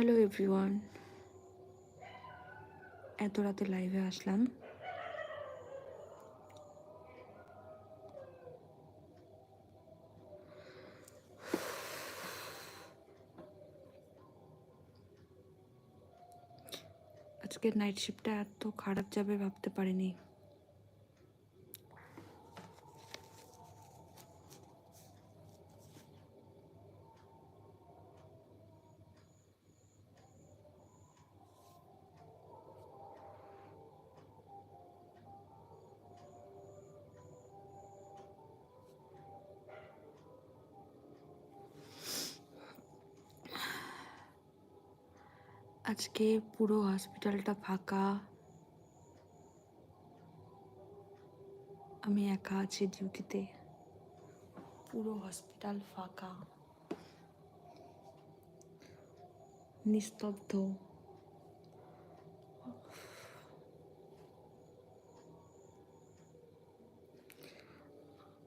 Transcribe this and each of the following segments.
Hello everyone এত রাতে লাইভে আসলাম। আজকের নাইট শিফটটা এত খারাপ যাবে ভাবতে পারিনি। আজকে পুরো হসপিটালটা ফাঁকা। আমি একা আছি ডিউটিতে। পুরো হসপিটাল ফাঁকা। নিস্তব্ধ।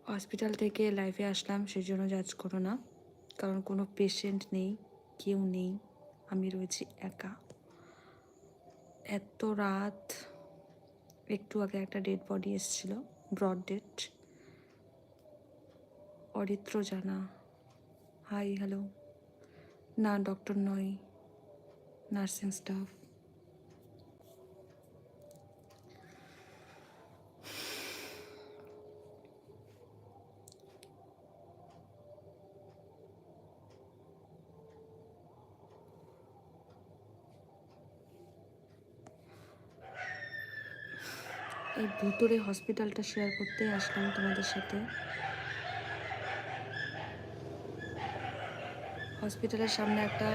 হসপিটাল থেকে লাইফে আসলাম সেই জন্য জাজ করো না। কারণ কোনো পেশেন্ট নেই, কেউ নেই। আমি রয়েছি একা। এত রাত, একটু আগে একটা ডেড বডি এসেছিল brought dead Aritra Jana. Hi hello না ডক্টর নয়। নার্সিং স্টাফ এই ভুতুরে হসপিটালটা শেয়ার করতে আসলাম তোমাদের সাথে। হসপিটালের সামনে একটা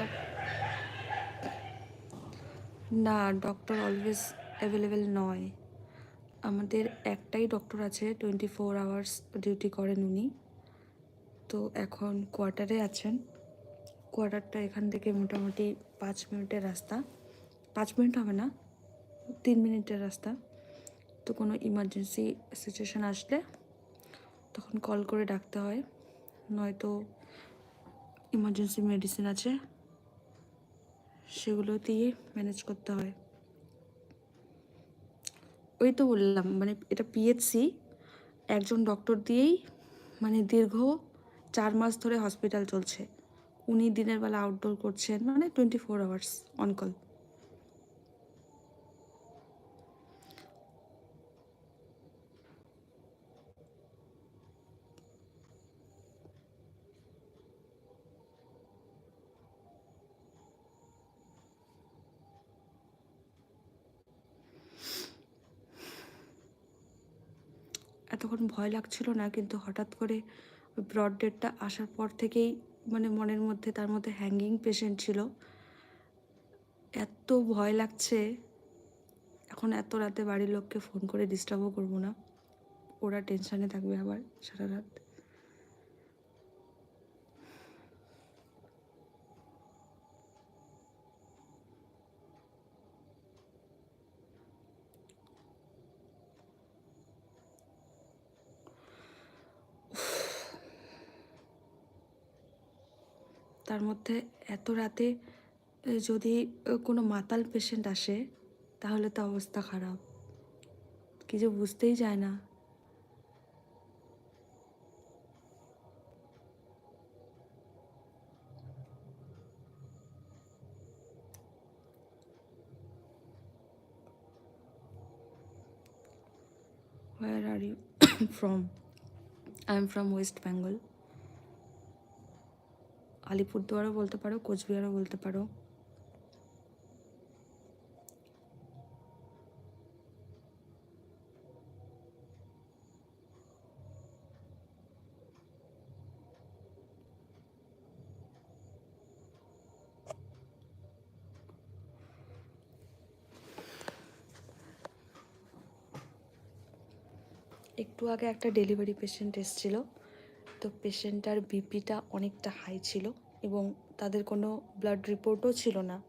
না ডক্টর অলওয়েজ অ্যাভেলেবেল নয়। আমাদের একটাই ডক্টর আছে টোয়েন্টি ফোর আওয়ার্স ডিউটি করেন উনি। তো এখন কোয়ার্টারে আছেন। কোয়ার্টারটা এখান থেকে মোটামুটি পাঁচ মিনিটের রাস্তা। পাঁচ মিনিট হবে না, তিন মিনিটের রাস্তা। তো কোনো ইমার্জেন্সি সিচুয়েশান আসলে তখন কল করে ডাকতে হয়। নয়তো ইমার্জেন্সি মেডিসিন আছে, সেগুলো দিয়ে ম্যানেজ করতে হয়। ওই তো বললাম মানে এটা পিএইচসি একজন ডক্টর দিয়েই মানে দীর্ঘ চার মাস ধরে হসপিটাল চলছে। উনি দিনের বেলা আউটডোর করছেন মানে টোয়েন্টি ফোর আওয়ার্স অন এতক্ষণ ভয় লাগছিল না, কিন্তু হঠাৎ করে ব্রড ডেটটা আসার পর থেকেই মানে মনের মধ্যে তার মধ্যে হ্যাঙ্গিং পেশেন্ট ছিল। এত ভয় লাগছে, এখন এত রাতে বাড়ির লোককে ফোন করে ডিস্টার্বও করব না। ওরা টেনশানে থাকবে আবার সারা রাত। তার মধ্যে এত রাতে যদি কোনো মাতাল পেশেন্ট আসে, তাহলে তো অবস্থা খারাপ কিছু বুঝতেই যায় না are you from? I am from West Bengal. আলিপুরদুয়ারও বলতে পারো কোচবিহারও বলতে পারো। একটু আগে একটা ডেলিভারি পেশেন্ট এসেছিল। তো পেশেন্টটার বিপিটা অনেকটা হাই ছিল এবং তাদের কোনো ব্লাড রিপোর্টও ছিল না।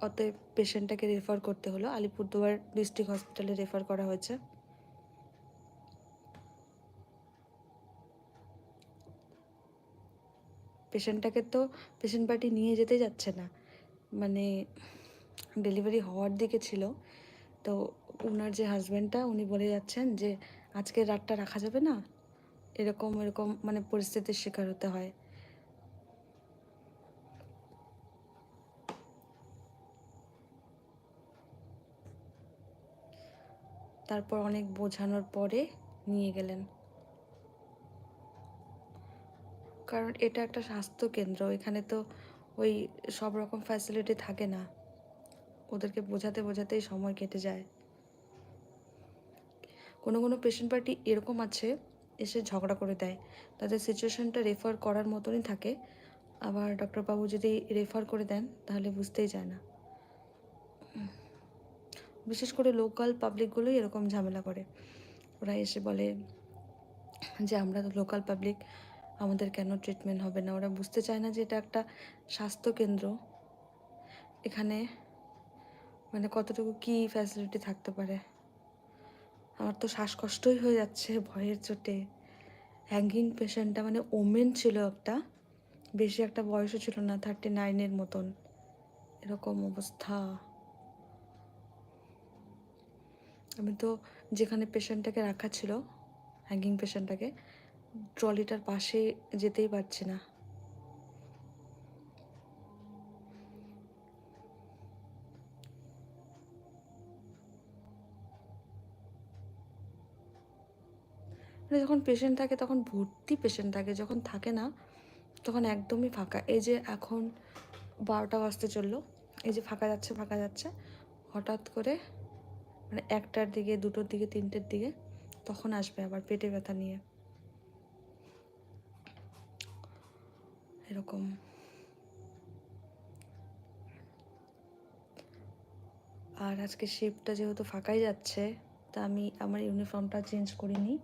অতএব পেশেন্টটাকে রেফার করতে হলো। আলিপুরদুয়ার ডিস্ট্রিক্ট হসপিটালে রেফার করা হয়েছে। পেশেন্টটাকে তো পেশেন্ট পার্টি নিয়ে যেতে যাচ্ছে না। মানে ডেলিভারি হওয়ার দিকে ছিল। তো ওনার যে হাজব্যান্ডটা উনি বলে যাচ্ছেন যে, আজকে রাতটা রাখা যাবে না? এরকম এরকম মানে পরিস্থিতির শিকার হতে হয়। তারপর অনেক বোঝানোর পরে নিয়ে গেলেন। কারণ এটা একটা স্বাস্থ্য কেন্দ্র এখানে তো ওই সব রকম ফ্যাসিলিটি থাকে না। ওদেরকে বোঝাতে, বোঝাতেই সময় কেটে যায়। কোনো কোনো পেশেন্ট পার্টি এরকম আছে এসে ঝগড়া করে দেয়। তাদের সিচুয়েশনটা রেফার করার মতনই থাকে। আবার ডক্টরবাবু যদি রেফার করে দেন, তাহলে বুঝতেই যায় না। বিশেষ করে লোকাল পাবলিকগুলোই এরকম ঝামেলা করে। ওরা এসে বলে যে, আমরা তো লোকাল পাবলিক আমাদের কেন ট্রিটমেন্ট হবে না? ওরা বুঝতে চায় না যে, এটা একটা স্বাস্থ্য কেন্দ্র। এখানে মানে কতটুকু কি ফ্যাসিলিটি থাকতে পারে? আমার তো শ্বাসকষ্টই হয়ে যাচ্ছে ভয়ের চোটে। হ্যাঙ্গিং পেশেন্টটা মানে ওমেন ছিল একটা, বেশি একটা বয়সও ছিল না থার্টি নাইনের মতন। এরকম অবস্থা। আমি তো যেখানে পেশেন্টটাকে রাখা ছিল, হ্যাঙ্গিং পেশেন্টটাকে, ট্রলিটার পাশে যেতেই পারছি না। মানে যখন পেশেন্ট থাকে, তখন ভর্তি পেশেন্ট থাকে, যখন থাকে না, তখন একদমই ফাঁকা। এই যে এখন বারোটা বাজতে চলল, এই যে ফাঁকা যাচ্ছে ফাঁকা যাচ্ছে, হঠাৎ করে মানে একটার দিকে, দুটোর দিকে, তিনটের দিকে, তখন আসবে আবার পেটে ব্যথা নিয়ে। এরকম। আর আজকে শিফটটা যেহেতু ফাঁকাই যাচ্ছে, তা আমি, আমার ইউনিফর্মটা চেঞ্জ করিনি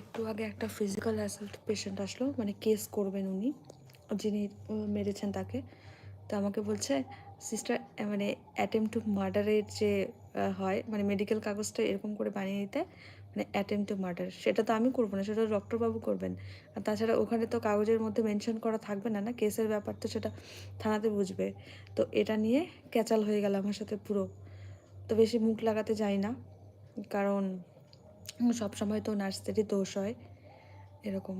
একটু আগে একটা ফিজিক্যাল অ্যাসাল্ট পেশেন্ট আসলো মানে কেস করবেন উনি, যিনি মেরেছেন তাকে। তো আমাকে বলছে সিস্টার মানে অ্যাটেম্প টু মার্ডারের যে হয় মানে মেডিকেল কাগজটা এরকম করে বানিয়ে দিতে মানে অ্যাটেম্প টু মার্ডার সেটা তো আমি করব না, সেটা ডক্টরবাবু করবেন। আর তাছাড়া ওখানে তো কাগজের মধ্যে মেনশন করা থাকবে না না? কেসের ব্যাপার তো সেটা থানাতে বুঝবে। তো এটা নিয়ে ক্যাচাল হয়ে গেল আমার সাথে পুরো। তো বেশি মুখ লাগাতে যাই না, কারণ সব সময় তো নার্সদেরই দোষ হয়, এরকম।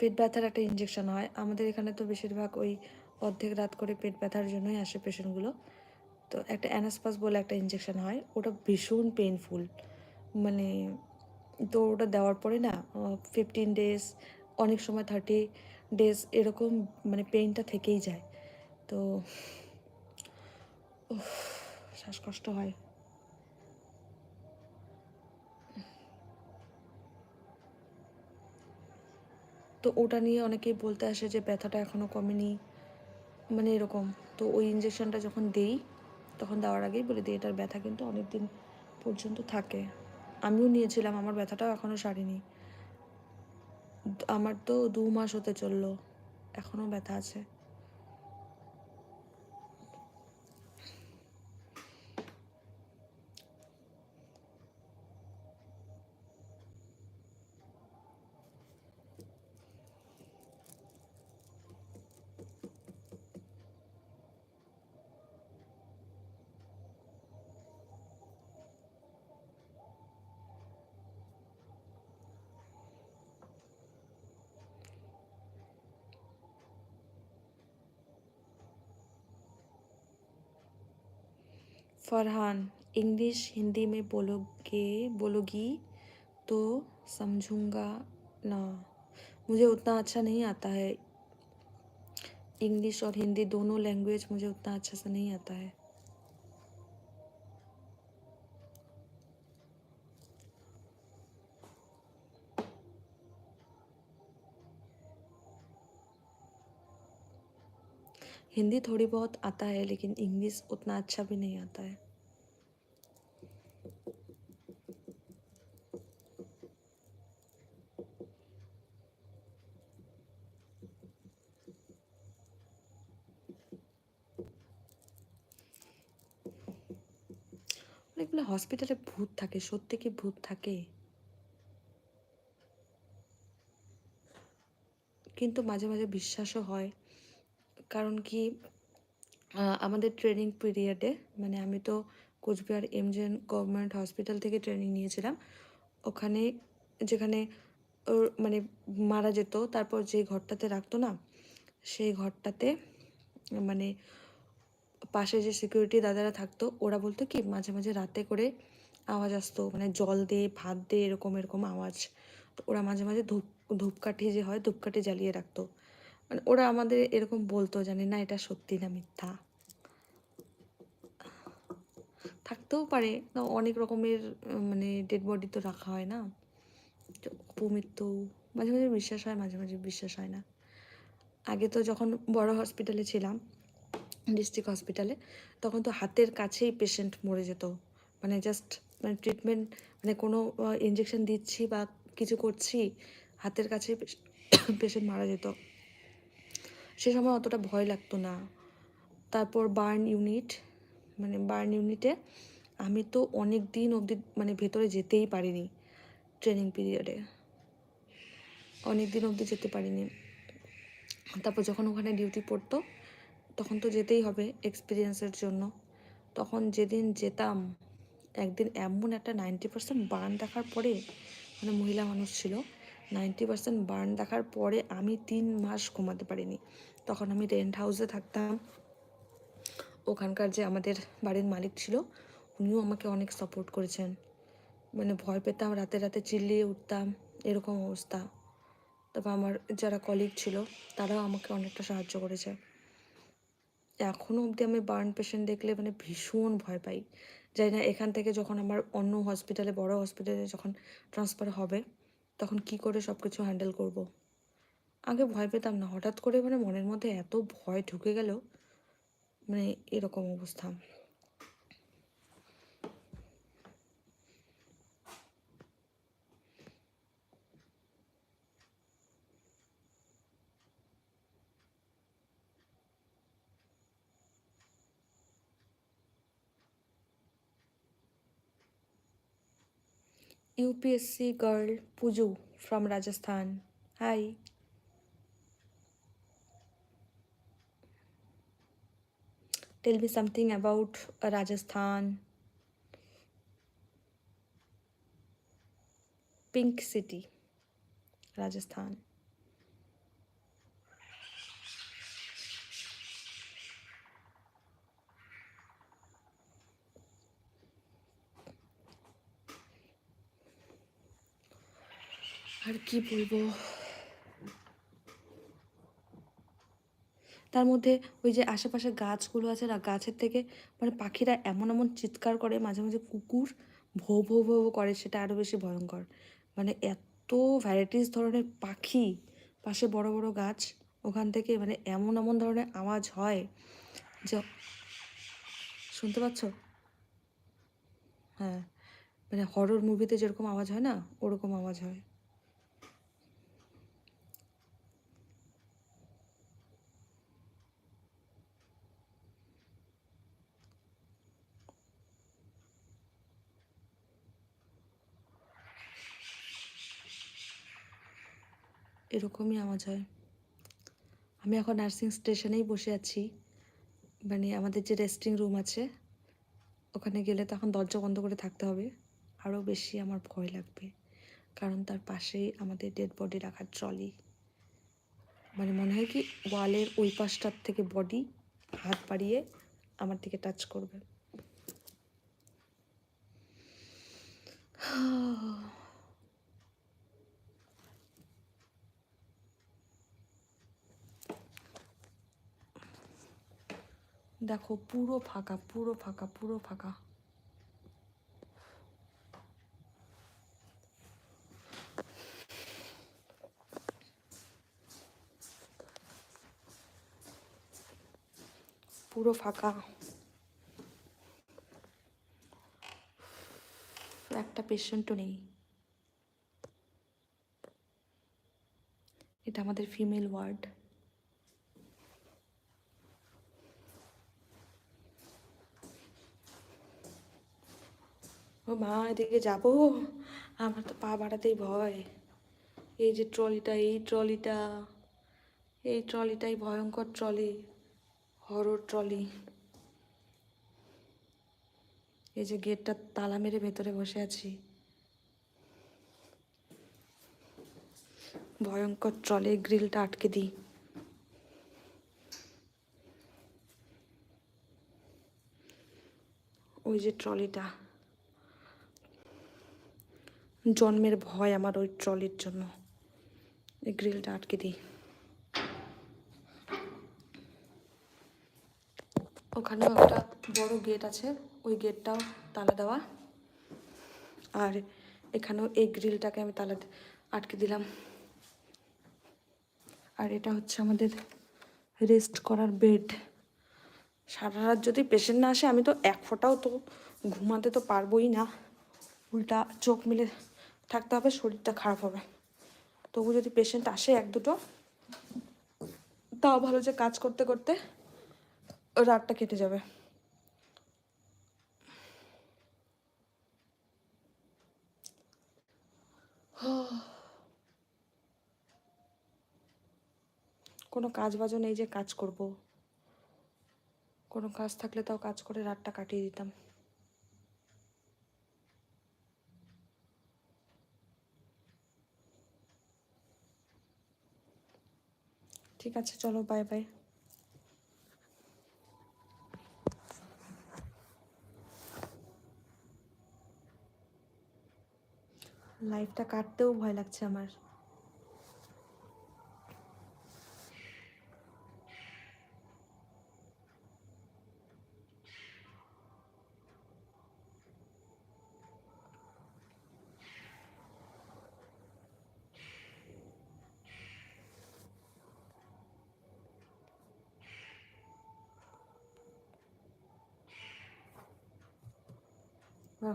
পেট ব্যথার একটা ইঞ্জেকশন হয়। আমাদের এখানে তো বেশিরভাগ ওই অর্ধেক রাত করে পেট ব্যথার জন্যই আসে পেশেন্টগুলো তো একটা অ্যানাসপাস বলে একটা ইঞ্জেকশন হয়, ওটা ভীষণ পেনফুল মানে তো ওটা দেওয়ার পরে না ফিফটিন ডেজ অনেক সময় থার্টি ডেজ এরকম মানে পেইনটা থেকেই যায়। তো শ্বাসকষ্ট হয়। তো ওটা নিয়ে অনেকেই বলতে আসে যে ব্যথাটা এখনও কমেনি মানে এরকম। তো ওই ইঞ্জেকশনটা যখন দেই, তখন দেওয়ার আগেই বলে দিই, এটার ব্যথা কিন্তু অনেক দিন পর্যন্ত থাকে। আমিও নিয়েছিলাম, আমার ব্যথাটাও এখনও সারেনি। আমার তো দু মাস হতে চলল এখনও ব্যথা আছে। फरहान, इंग्लिश हिंदी में बोलोगे, बोलोगी तो समझूँगा ना। मुझे उतना अच्छा नहीं आता है। इंग्लिश और हिंदी दोनों लैंग्वेज मुझे उतना अच्छा से नहीं आता है। हिंदी थोड़ी बहुत आता है लेकिन इंग्लिश उतना अच्छा भी नहीं आता है অনেকগুলো হসপিটালে ভূত থাকে সত্যি কি ভূত থাকে কিন্তু মাঝে মাঝে বিশ্বাসও হয় কারণ কি আমাদের ট্রেনিং পিরিয়ডে মানে আমি তো কোচবিহার এমজেন গভর্নমেন্ট হসপিটাল থেকে ট্রেনিং নিয়েছিলাম। ওখানে যেখানে ওর মানে মারা যেত, তারপর যে ঘরটাতে রাখতো না, সেই ঘরটাতে মানে পাশে যে সিকিউরিটি দাদারা থাকতো, ওরা বলতো কি, মাঝে মাঝে রাতে করে আওয়াজ আসতো মানে জল দিয়ে ভাত দিয়ে এরকম এরকম আওয়াজ। তো ওরা মাঝে মাঝে ধূপ, ধূপকাঠি যে হয়, ধূপকাঠি জ্বালিয়ে রাখতো। মানে ওরা আমাদের এরকম বলতো জানি, না, এটা সত্যি না মিথ্যা। থাকতেও পারে। অনেক রকমের মানে ডেড বডি তো রাখা হয় না। অপমৃত্যু মাঝে মাঝে বিশ্বাস হয়, মাঝে মাঝে বিশ্বাস হয় না। আগে তো যখন বড় হসপিটালে ছিলাম ডিস্ট্রিক্ট হসপিটালে তখন তো হাতের কাছেই পেশেন্ট মরে যেত। মানে জাস্ট মানে ট্রিটমেন্ট মানে কোনো ইঞ্জেকশন দিচ্ছি বা কিছু করছি, হাতের কাছেই পেশেন্ট মারা যেত। সে সময় অতটা ভয় লাগতো না। তারপর বার্ন ইউনিট মানে বার্ন ইউনিটে আমি তো অনেক দিন অবধি মানে ভেতরে যেতেই পারিনি ট্রেনিং পিরিয়ডে অনেক দিন অবধি যেতে পারিনি। তারপর যখন ওখানে ডিউটি পড়তো, তখন তো যেতেই হবে এক্সপিরিয়েন্সের জন্য। তখন যেদিন যেতাম, একদিন এমন একটা নাইনটি পার্সেন্ট বার্ন দেখার পরে মানে মহিলা মানুষ ছিল নাইনটি পার্সেন্ট বার্ন দেখার পরে আমি তিন মাস ঘুমাতে পারিনি। তখন আমি রেন্ট হাউসে থাকতাম। ওখানকার যে আমাদের বাড়ির মালিক ছিল, উনিও আমাকে অনেক সাপোর্ট করেছেন। মানে ভয় পেতাম, রাতে রাতে চিল্লিয়ে উঠতাম, এরকম অবস্থা। তারপর আমার যারা কলিগ ছিল, তারাও আমাকে অনেকটা সাহায্য করেছে। এখনও অবধি আমি বার্ন পেশেন্ট দেখলে মানে ভীষণ ভয় পাই। যাই না, এখান থেকে যখন আমার অন্য হসপিটালে বড় হসপিটালে যখন ট্রান্সফার হবে তখন কি করে সব কিছু হ্যান্ডেল করব। আগে ভয় পেতাম না। হঠাৎ করে মানে মনের মধ্যে এত ভয় ঢুকে গেল। মানে এরকম অবস্থা। UPSC girl Puju from Rajasthan. Hi. Tell me something about uh, Rajasthan. Pink City, Rajasthan. আর কি বলব? তার মধ্যে ওই যে আশেপাশে গাছগুলো আছে না, গাছের থেকে মানে পাখিরা এমন এমন চিৎকার করে, মাঝে মাঝে কুকুর ভো ভো ভো করে, সেটা আরও বেশি ভয়ঙ্কর। মানে এত ভ্যারাইটিস ধরনের পাখি, পাশে বড় বড় গাছ, ওখান থেকে মানে এমন এমন ধরনের আওয়াজ হয় যে শুনতে পাচ্ছ? হ্যাঁ মানে হরর মুভিতে যেরকম আওয়াজ হয় না, ওরকম আওয়াজ হয়। এরকমই আওয়াজ হয় আমি এখন নার্সিং স্টেশনেই বসে আছি। মানে আমাদের যে রেস্টিং রুম আছে, ওখানে গেলে তখন দরজা বন্ধ করে থাকতে হবে। আরও বেশি আমার ভয় লাগবে। কারণ তার পাশেই আমাদের ডেড বডি রাখার ট্রলি মানে মনে হয় কি ওয়ালের ওই পাশটার থেকে বডি হাত বাড়িয়ে আমার দিকে টাচ করবে। দেখো পুরো ফাঁকা পুরো ফাঁকা পুরো ফাঁকা। পুরো ফাঁকা। একটা পেশেন্টও নেই। এটা আমাদের ফিমেল ওয়ার্ড। মা, এদিকে যাব? আমার তো পা বাড়াতেই ভয়। এই যে ট্রলিটা, এই ট্রলিটা, এই ট্রলিটাই ভয়ঙ্কর ট্রলি, হরর ট্রলি। এই যে গেটটা তালা মেরে ভেতরে বসে আছি। ভয়ঙ্কর ট্রলে গ্রিলটা আটকে দিই। ওই যে ট্রলিটা। জন্মের ভয় আমার ওই ট্রলির জন্য। এই গ্রিলটা আটকে দিই। ওখানেও একটা বড় গেট আছে, ওই গেটটাও তালা দেওয়া। আর এখানেও এই গ্রিলটাকে আমি তালা আটকে দিলাম। আর এটা হচ্ছে আমাদের রেস্ট করার বেড সারা রাত যদি পেশেন্ট না আসে, আমি তো এক ফোঁটাও তো ঘুমাতে তো পারবোই না। উল্টা চোখ মিলে থাকতে হবে, শরীরটা খারাপ হবে। তবু যদি পেশেন্ট আসে এক দুটো, তাও ভালো যে কাজ করতে করতে রাতটা কেটে যাবে। কোনো কাজ বাজও নেই যে কাজ করব। কোনো কাজ থাকলে তাও কাজ করে রাতটা কাটিয়ে দিতাম। ঠিক আছে চলো বাই বাই লাইফটা কাটতেও ভয় লাগছে আমার।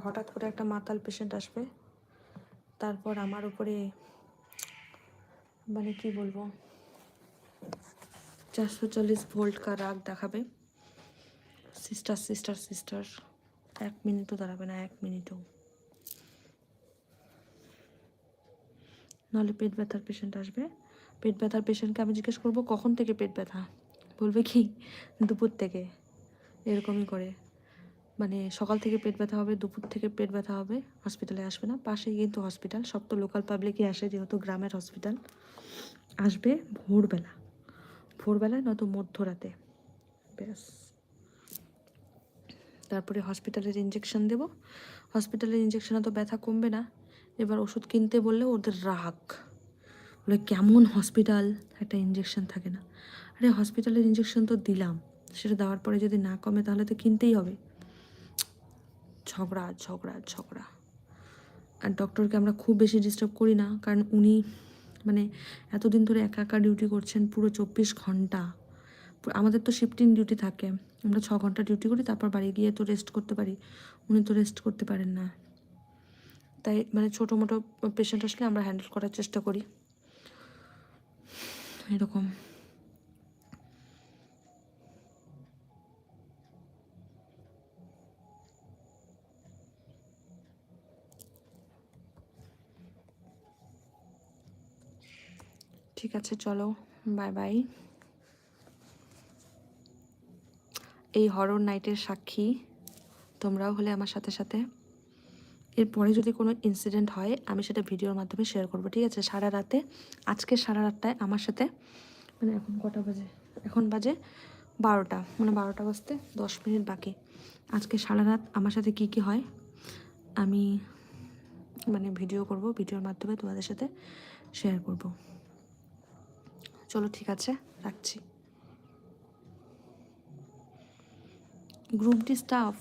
হঠাৎ করে একটা মাতাল পেশেন্ট আসবে। তারপর আমার উপরে মানে কি বলব? চারশো চল্লিশ ভোল্ট কা রাগ দেখাবে। সিস্টার সিস্টার সিস্টার এক মিনিটও দাঁড়াবে না, এক মিনিটও। নাহলে পেট ব্যথার পেশেন্ট আসবে। পেট ব্যথার পেশেন্টকে আমি জিজ্ঞেস করব, কখন থেকে পেট ব্যথা? বলবে কি দুপুর থেকে। এরকমই করে। মানে সকাল থেকে পেট ব্যথা হবে, দুপুর থেকে পেট ব্যথা হবে হসপিটালে আসবে না। পাশেই কিন্তু হসপিটাল সব তো লোকাল পাবলিকই আসে যেহেতু গ্রামের হসপিটাল আসবে ভোরবেলা। ভোরবেলায় নয়তো মধ্যরাতে। ব্যাস। তারপরে হসপিটালের ইঞ্জেকশন দেব। হসপিটালের ইঞ্জেকশনে তো ব্যথা কমবে না। এবার ওষুধ কিনতে বললে ওদের রাগ। বলে, কেমন হসপিটাল একটা ইঞ্জেকশন থাকে না। আরে হসপিটালের ইঞ্জেকশন তো দিলাম। সেটা দেওয়ার পরে যদি না কমে তাহলে তো কিনতেই হবে। ঝগড়া ঝগড়া ঝগড়া। আর ডক্টরকে আমরা খুব বেশি ডিস্টার্ব করি না, কারণ উনি মানে এতদিন ধরে একা একা ডিউটি করছেন পুরো চব্বিশ ঘণ্টা। আমাদের তো শিফটিং ডিউটি থাকে। আমরা ছ ঘণ্টা ডিউটি করি, তারপর বাড়ি গিয়ে তো রেস্ট করতে পারি। উনি তো রেস্ট করতে পারেন না। তাই মানে ছোটো মোটো পেশেন্ট আসলে আমরা হ্যান্ডেল করার চেষ্টা করি। এরকম। ঠিক আছে, চলো বাই বাই এই হরর নাইটের সাক্ষী, তোমরাও হলে আমার সাথে সাথে। এরপরে যদি কোনো ইনসিডেন্ট হয়, আমি সেটা ভিডিওর মাধ্যমে শেয়ার করব, ঠিক আছে? সারা রাতে, আজকে সারা রাতটায় আমার সাথে মানে এখন কটা বাজে? এখন বাজে বারোটা মানে বারোটা বাজতে দশ মিনিট বাকি। আজকে সারা রাত আমার সাথে কি কি হয়, আমি মানে ভিডিও করব ভিডিওর মাধ্যমে তোমাদের সাথে শেয়ার করব। চলো, ঠিক আছে, রাখছি। Group D staff,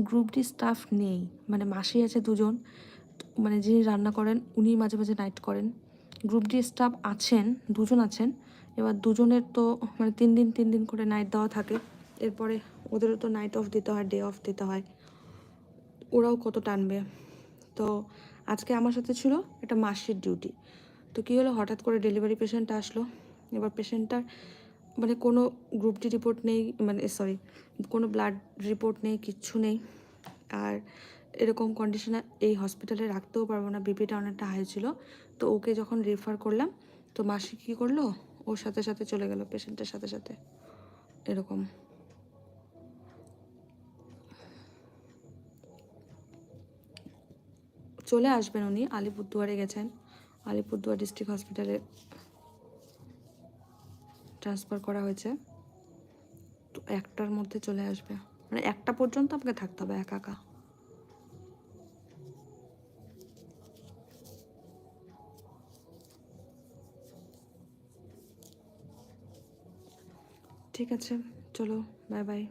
group D staff নেই। মানে মাসি আছে দুজন। মানে যিনি রান্না করেন উনি মাঝে মাঝে নাইট করেন। গ্রুপ ডি স্টাফ আছেন, দুজন আছেন। এবার দুজনের তো মানে তিন দিন তিন দিন করে নাইট দেওয়া থাকে। এরপরে ওদেরও তো নাইট অফ দিতে হয়, ডে অফ দিতে হয়। ওরাও কত টানবে। তো আজকে আমার সাথে ছিল একটা মাসির ডিউটি। তো কী হলো? হঠাৎ করে ডেলিভারি পেশেন্ট আসলো। এবার পেশেন্টটার মানে কোনো গ্রুপ ডি রিপোর্ট নেই মানে সরি কোনো ব্লাড রিপোর্ট নেই, কিচ্ছু নেই। আর এরকম কন্ডিশনে এই হসপিটালে রাখতেও পারব না বিপিটা অনেকটা হাই ছিল। তো ওকে যখন রেফার করলাম, তো মাসি কী করল? ওর সাথে সাথে চলে গেল পেশেন্টের সাথে সাথে। এরকম। চলে আসবেন উনি, আলিপুরদুয়ারে গেছেন। আলিপুরদুয়ার ডিস্ট্রিক্ট হসপিটালে ট্রান্সফার করা হয়েছে। তো একটার মধ্যে চলে আসবে। মানে একটা পর্যন্ত আপনাকে থাকতে হবে একা একা। ঠিক আছে, চলো বাই বাই